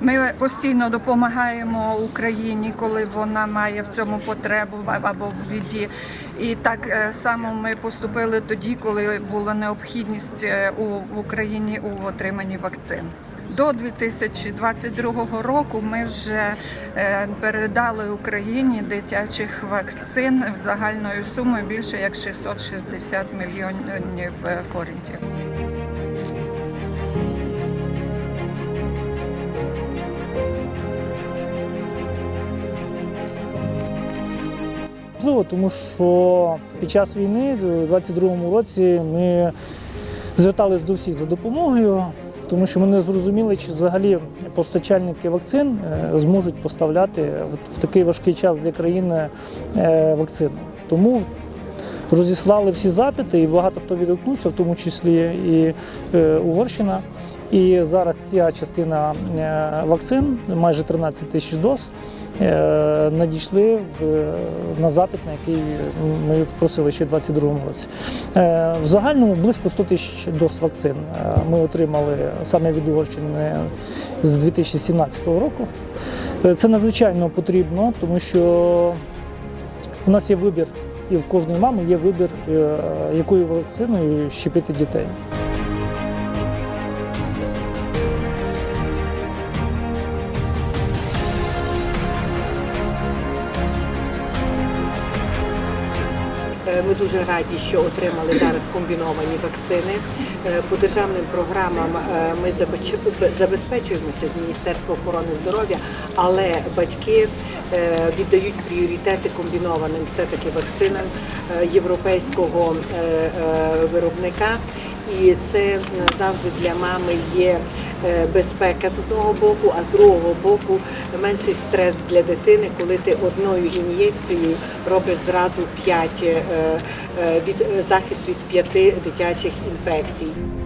Ми постійно допомагаємо Україні, коли вона має в цьому потребу або в біді. І так е, само ми поступили тоді, коли була необхідність е, у Україні у отриманні вакцин. До 2022 року ми вже е, передали Україні дитячих вакцин загальною сумою більше як 660 мільйонів е, форінтів. Тому що під час війни, у 22-му році, ми звертались до всіх за допомогою, тому що ми не зрозуміли, чи взагалі постачальники вакцин е, зможуть поставляти в такий важкий час для країни е, вакцину. Тому розіслали всі запити, і багато хто відгукнувся, в тому числі і е, Угорщина. І зараз ця частина вакцин, майже 13 тисяч доз, надійшли в, на запит, на який ми просили ще в 2022 році. Е, В загальному близько 100 тисяч доз вакцин е, ми отримали саме від Угорщини з 2017 року. Е, Це надзвичайно потрібно, тому що у нас є вибір, і в кожної мами є вибір, е, якою вакциною щепити дітей. Ми дуже раді, що отримали зараз комбіновані вакцини. Е, По державним програмам е, ми забезпечуємося з Міністерства охорони здоров'я, але батьки е, віддають пріоритети комбінованим все-таки вакцинам е, європейського е, е, виробника. І це е, завжди для мами є е, безпека з одного боку, а з другого боку менший стрес для дитини, коли ти одною ін'єкцією робиш зразу п'ять е, е, від е, захист від п'яти дитячих інфекцій.